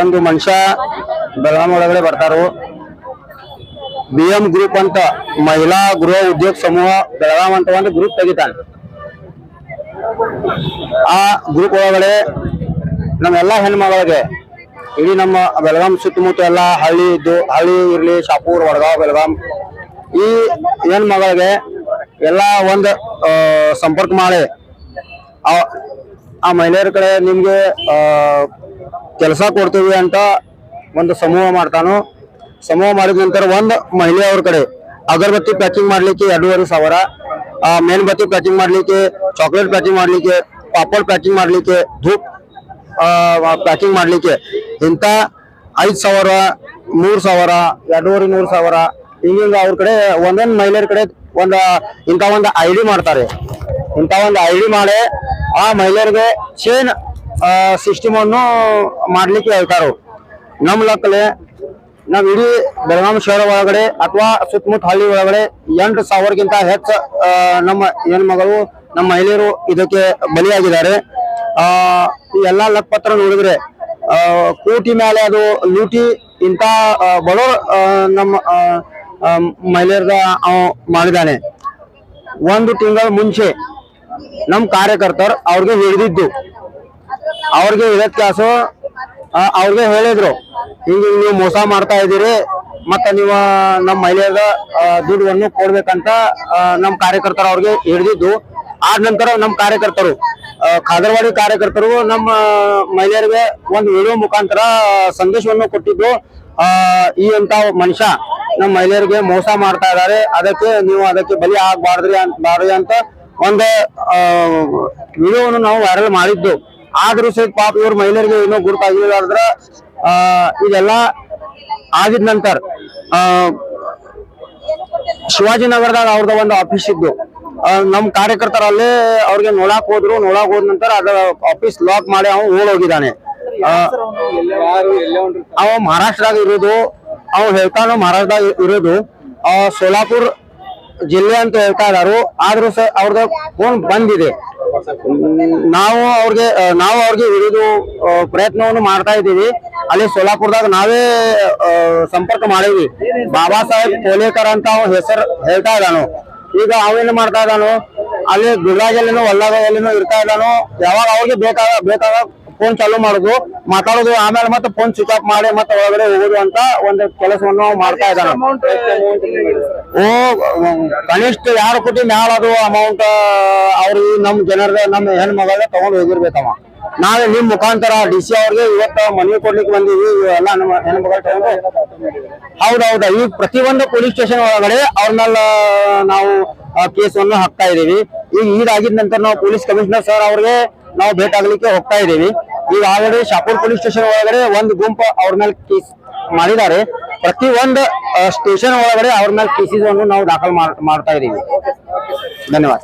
ಒಂದು ಮನುಷ್ಯ ಬೆಳಗಾಂ ಒಳಗಡೆ ಬರ್ತಾರು. ಬಿ ಎಂ ಗ್ರೂಪ್ ಅಂತ ಮಹಿಳಾ ಗೃಹ ಉದ್ಯೋಗ ಸಮೂಹ ಬೆಳಗಾಂ ಅಂತ ಒಂದು ಗ್ರೂಪ್ ತೆಗಿತಾನೆ. ಆ ಗ್ರೂಪ್ ಒಳಗಡೆ ನಮ್ಮೆಲ್ಲಾ ಹೆಣ್ಮಗಳಿಗೆ ಇಡೀ ನಮ್ಮ ಬೆಳಗಾಂ ಸುತ್ತಮುತ್ತ ಎಲ್ಲ ಹಳ್ಳಿ ಇದ್ದು, ಹಳ್ಳಿ ಇರ್ಲಿ, ಶಾಪೂರ್, ವಡಗಾವ್, ಬೆಳಗಾಂ ಈ ಹೆಣ್ಮಗಳಿಗೆ ಎಲ್ಲ ಒಂದು ಸಂಪರ್ಕ ಮಾಡಿ. ಆ- ಮಹಿಳೆಯರ ಕಡೆ ನಿಮ್ಗೆ ಕೆಲಸ ಕೊಡ್ತೀವಿ ಅಂತ ಒಂದು ಸಮೂಹ ಮಾಡ್ತಾನು. ಸಮೂಹ ಮಾಡಿದ ನಂತರ ಒಂದು ಮಹಿಳೆಯವ್ರ ಕಡೆ. ಅಗರಬತ್ತಿ ಪ್ಯಾಕಿಂಗ್ ಮಾಡಲಿಕ್ಕೆ ಎರಡೂವರೆ ಸಾವಿರ. ಮೇಣಬತ್ತಿ ಪ್ಯಾಕಿಂಗ್ ಮಾಡಲಿಕ್ಕೆ ಚಾಕ್ಲೇಟ್ ಪ್ಯಾಕಿಂಗ್ ಮಾಡಲಿಕ್ಕೆ, ಪಾಪಡ್ ಪ್ಯಾಕಿಂಗ್ ಮಾಡಲಿಕ್ಕೆ, ಧೂಪ್ ಪ್ಯಾಕಿಂಗ್ ಮಾಡಲಿಕ್ಕೆ. ಇಂಥ ಐದು ಸಾವಿರ, ಮೂರು ಸಾವಿರ, ಎರಡೂವರೆ ನೂರು ಸಾವಿರ. ಹಿಂಗಿಂಗ ಅವ್ರ ಕಡೆ ಒಂದೊಂದು ಮಹಿಳೆಯರ ಕಡೆ ಒಂದು, ಇಂಥ ಒಂದು ಐ ಡಿ ಮಾಡ್ತಾರೆ. ಇಂಥ ಒಂದು ಐ ಡಿ ಮಾಡಿ ಆ ಮಹಿಳೆಯರಿಗೆ ಚೇನ್ ಸಿಸ್ಟಮ್ ಮಾಡಲಿಕ್ಕೆ ಮಾಡ್ಲಿಕ್ಕೆ ನಮ್ಮ ನಮ್ ಲೆಕ್ಕಲೆ ನಾವ್ ಇಡೀ ಬೆಳಗಾಂ ಶಹರ ಒಳಗಡೆ ಅಥವಾ ಸುತ್ತಮುತ್ತ ಹಳ್ಳಿ ಒಳಗಡೆ ಎಂಟು ಸಾವಿರಕ್ಕಿಂತ ಹೆಚ್ಚು ನಮ್ಮ ಹೆಣ್ಮಗಳು, ನಮ್ಮ ಮಹಿಳೆಯರು ಇದಕ್ಕೆ ಬಲಿಯಾಗಿದ್ದಾರೆ. ಈ ಎಲ್ಲಾ ಲೆಕ್ಕಪತ್ರ ನೋಡಿದ್ರೆ ಕೂಟಿ ಮೇಲೆ ಅದು ಲೂಟಿ ಇಂತ ಬಡೋ ನಮ್ಮ ಮಹಿಳೆಯರ ಮಾಡಿದ್ದಾನೆ ಮಹಿಳೆಯರ್ಗ ಅವ ಮಾಡಿದಾನೆ ಒಂದು ತಿಂಗಳ ಮುಂಚೆ ನಮ್ಮ ಕಾರ್ಯಕರ್ತರು ಅವ್ರಿಗೆ ಹಿಡಿದಿದ್ದು. ಅವ್ರಿಗೆ ಇದೇ ಕ್ಲಾಸು ಅವ್ರಿಗೆ ಹೇಳಿದ್ರು, ಈಗ ನೀವು ಮೋಸ ಮಾಡ್ತಾ ಇದ್ದೀರಿ, ಮತ್ತೆ ನೀವು ನಮ್ಮ ಮಹಿಳೆಯರ ದುಡ್ಡನ್ನು ಕೊಡ್ಬೇಕಂತ ನಮ್ಮ ನಮ್ ಕಾರ್ಯಕರ್ತರು ಅವ್ರಿಗೆ ಹಿಡಿದಿದ್ದು. ಆದ ನಂತರ ನಮ್ಮ ಕಾರ್ಯಕರ್ತರು ಖಾದರ್ವಾಡಿ ಕಾರ್ಯಕರ್ತರು ನಮ್ಮ ಮಹಿಳೆಯರಿಗೆ ಒಂದು ವಿಡಿಯೋ ಮುಖಾಂತರ ಸಂದೇಶವನ್ನು ಕೊಟ್ಟಿದ್ದು ಈ ಅಂತ ಮನುಷ್ಯ ನಮ್ಮ ಮಹಿಳೆಯರಿಗೆ ಮೋಸ ಮಾಡ್ತಾ ಇದ್ದಾರೆ. ಅದಕ್ಕೆ ನೀವು ಅದಕ್ಕೆ ಬಲಿ ಆಗ್ಬಾರ್ದ್ರಿ ಬಾರ್ದ್ರಿ ಅಂತ ಒಂದು ವಿಡಿಯೋವನ್ನು ನಾವು ವೈರಲ್ ಮಾಡಿದ್ದು. ಆದ್ರೂ ಸಹಿತ ಪಾಪ ಇವ್ರ ಮಹಿಳೆಯರಿಗೆ ಏನೋ ಗುರುತಾಗಿಲ್ಲ ಅಂದ್ರೆ ಆ, ಇದೆಲ್ಲ ಆಗಿದ ನಂತರ, ಆ, ಶಿವಾಜಿನಗರದಾಗ ಅವ್ರದ ಒಂದು ಆಫೀಸ್ ಇದ್ದು ನಮ್ ಕಾರ್ಯಕರ್ತರ ಅಲ್ಲೇ ಅವ್ರಿಗೆ ನೋಡಾಕ್ ಹೋದ್ರು, ನೋಡಾಕ್ ಹೋದ ನಂತರ ಅದ ಆಫೀಸ್ ಲಾಕ್ ಮಾಡಿ ಅವ್ನು ಓಡ್ ಹೋಗಿದ್ದಾನೆ. ಅವ ಮಹಾರಾಷ್ಟ್ರದಾಗ ಇರೋದು, ಅವ್ ಹೇಳ್ತಾನ ಮಹಾರಾಷ್ಟ್ರದಾಗ ಇರೋದು ಸೋಲಾಪುರ್ ಜಿಲ್ಲೆ ಅಂತ ಹೇಳ್ತಾ ಇದಾರು, ಆದ್ರೂ ಸಹ ಅವ್ರದ ಫೋನ್ ಬಂದಿದೆ. ನಾವು ಅವ್ರಿಗೆ ನಾವು ಅವ್ರಿಗೆ ಹಿಡಿದು ಪ್ರಯತ್ನವನ್ನು ಮಾಡ್ತಾ ಇದ್ದೀವಿ. ಅಲ್ಲಿ ಸೋಲಾಪುರದಾಗ ನಾವೇ ಸಂಪರ್ಕ ಮಾಡೀವಿ ಬಾಬಾ ಸಾಹೇಬ್ ಕೋಲೇಕರ್ ಅಂತ ಹೆಸರು ಹೇಳ್ತಾ ಇದ್ದಾನು. ಈಗ ಅವೇನು ಮಾಡ್ತಾ ಇದ್ದಾನು? ಅಲ್ಲಿ ಗುಡ್ರಾಜಲ್ಲಿನೂ ಹೊಲ್ಲಾಗಲ್ಲಿನೂ ಇರ್ತಾ ಇದ್ದಾನು. ಯಾವಾಗ ಅವ್ರಿಗೆ ಬೇಕಾದ ಬೇಕಾದ ಫೋನ್ ಚಾಲೂ ಮಾಡುದು ಮಾತಾಡೋದು ಆಮೇಲೆ ಮತ್ತೆ ಫೋನ್ ಸ್ವಿಚ್ ಆಫ್ ಮಾಡಿ ಮತ್ತೆ ಒಳಗಡೆ ಹೋಗುದು ಅಂತ ಒಂದು ಕೆಲಸವನ್ನು ಮಾಡ್ತಾ ಇದ್ದಾನೆ. ಓ ಕನಿಷ್ಠ ಯಾರು ಕೋಟಿ ಮ್ಯಾಲ ಅದು ಅಮೌಂಟ್ ಅವ್ರು ನಮ್ ಜನರ ನಮ್ಮ ಹೆಣ್ಮಗಳ ತಗೊಂಡ್ ಹೋಗಿರ್ಬೇಕಮ್ಮ ನಾವೇ ನಿಮ್ ಮುಖಾಂತರ ಡಿ ಸಿ ಅವ್ರಿಗೆ ಇವತ್ತ ಮನವಿ ಕೊಡ್ಲಿಕ್ಕೆ ಬಂದೀವಿ ಎಲ್ಲ ನಮ್ಮ ಹೆಣ್ಮಗಳ ತಗೊಂಡು. ಹೌದೌದ ಈ ಪ್ರತಿಯೊಂದು ಪೊಲೀಸ್ ಸ್ಟೇಷನ್ ಒಳಗಡೆ ಅವ್ರನ್ನೆಲ್ಲ ನಾವು ಕೇಸನ್ನು ಹಾಕ್ತಾ ಇದೀವಿ. ಈಗ ಈಡಾಗಿದ ನಂತರ ನಾವು ಪೊಲೀಸ್ ಕಮಿಷನರ್ ಸರ್ ಅವ್ರಿಗೆ ನಾವು ಭೇಟಿ ಆಗ್ಲಿಕ್ಕೆ ಹೋಗ್ತಾ ಇದೀವಿ. ಈಗ ಆಲ್ರೆಡಿ ಶಾಪುರ್ ಪೊಲೀಸ್ ಸ್ಟೇಷನ್ ಒಳಗಡೆ ಒಂದು ಗುಂಪು ಅವ್ರ ಮೇಲೆ ಕೇಸ್ ಮಾಡಿದ್ದಾರೆ. ಪ್ರತಿ ಒಂದು ಸ್ಟೇಷನ್ ಒಳಗಡೆ ಅವ್ರ ಮೇಲೆ ಕೇಸಸ್ ನಾವು ದಾಖಲು ಮಾಡ್- ಮಾಡ್ತಾ ಇದೀವಿ. ಧನ್ಯವಾದ.